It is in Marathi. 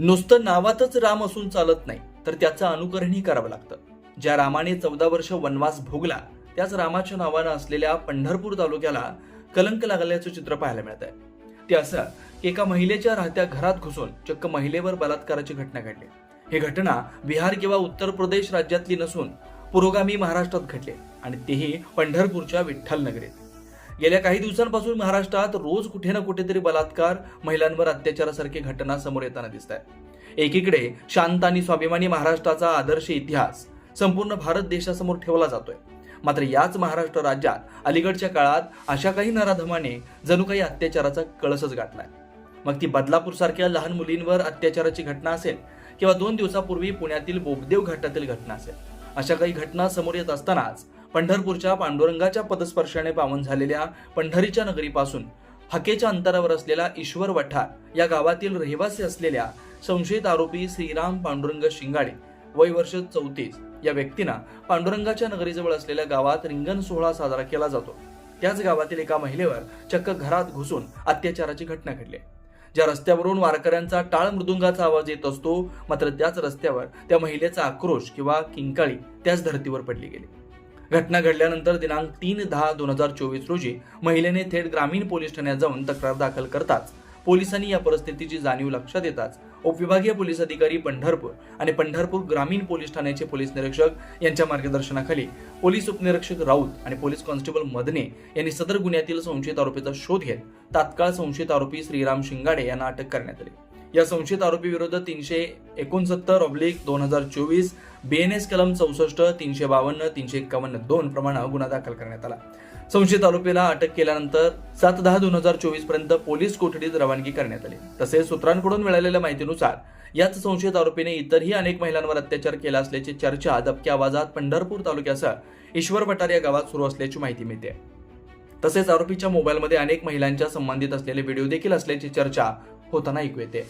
नुसतं नावातच राम असून चालत नाही तर त्याचं अनुकरणही करावं लागतं. ज्या रामाने चौदा वर्ष वनवास भोगला त्याच रामाच्या नावानं असलेल्या पंढरपूर तालुक्याला कलंक लागल्याचं चित्र पाहायला मिळत आहे ते असं की एका महिलेच्या राहत्या घरात घुसून चक्क महिलेवर बलात्काराची घटना घडली. ही घटना बिहार किंवा उत्तर प्रदेश राज्यातली नसून पुरोगामी महाराष्ट्रात घडली आणि तेही पंढरपूरच्या विठ्ठल नगरीत. गेल्या काही दिवसांपासून महाराष्ट्रात रोज कुठे ना कुठेतरी बलात्कार महिलांवर अत्याचारासारखी घटना समोर येताना दिसत आहे एकीकडे शांत आणि स्वाभिमानी महाराष्ट्राचा आदर्श इतिहास संपूर्ण भारत देशासमोर ठेवला जातोय. मात्र याच महाराष्ट्र राज्यात अलीकडच्या काळात अशा काही नराधमाने जणू काही अत्याचाराचा कळसच गाठलाय. मग ती बदलापूर सारख्या लहान मुलींवर अत्याचाराची घटना असेल किंवा दोन दिवसापूर्वी पुण्यातील बोगदेव घाटातील घटना असेल अशा काही घटना समोर येत असतानाच पंढरपूरच्या पांडुरंगाच्या पदस्पर्शाने पावन झालेल्या पंढरीच्या नगरीपासून हकेच्या अंतरावर असलेला ईश्वर वठार या गावातील रहिवासी असलेल्या संशयित आरोपी श्रीराम पांडुरंग शिंगाडे वय वर्ष चौतीस या व्यक्तींना पांडुरंगाच्या नगरीजवळ असलेल्या गावात रिंगण सोहळा साजरा केला जातो. त्याच गावातील एका महिलेवर चक्क घरात घुसून अत्याचाराची घटना घडली. ज्या रस्त्यावरून वारकऱ्यांचा टाळ मृदुंगाचा आवाज येत असतो मात्र त्याच रस्त्यावर त्या महिलेचा आक्रोश किंवा किंकाळी त्याच धर्तीवर पडली गेली. घटना घडल्यानंतर दिनांक तीन दहा दोन हजार चोवीस रोजी महिलेने थेट ग्रामीण पोलीस ठाण्यात जाऊन तक्रार दाखल करताच पोलिसांनी या परिस्थितीची जाणीव लक्षात येताच उपविभागीय पोलीस अधिकारी पंढरपूर आणि पंढरपूर ग्रामीण पोलीस ठाण्याचे पोलीस निरीक्षक यांच्या मार्गदर्शनाखाली पोलीस उपनिरीक्षक राऊत आणि पोलीस कॉन्स्टेबल मदने यांनी सदर गुन्ह्यातील संशयित आरोपीचा शोध घेत तात्काळ संशयित आरोपी श्रीराम शिंगाडे यांना अटक करण्यात आली. या संशयित आरोपी विरुद्ध तीनशे एकोणसत्तर ऑब्लिक दोन हजार चोवीस बीएनएस कलम चौसष्ट तीनशे बावन्न तीनशे एक्कावन्न दोन प्रमाणे गुन्हा दाखल करण्यात आला. संशयित आरोपीला अटक केल्यानंतर सात दहा दोन हजार चोवीसपर्यंत पोलीस कोठडीत रवानगी करण्यात आली. तसेच सूत्रांकडून मिळालेल्या माहितीनुसार याच संशयित आरोपीने इतरही अनेक महिलांवर अत्याचार केला असल्याची चर्चा दबक्या आवाजात पंढरपूर तालुक्यासह ईश्वर पठार या गावात सुरू असल्याची माहिती मिळते. तसेच आरोपीच्या मोबाईलमध्ये अनेक महिलांच्या संबंधित असलेले व्हिडिओ देखील असल्याची चर्चा होताना ऐकू येते.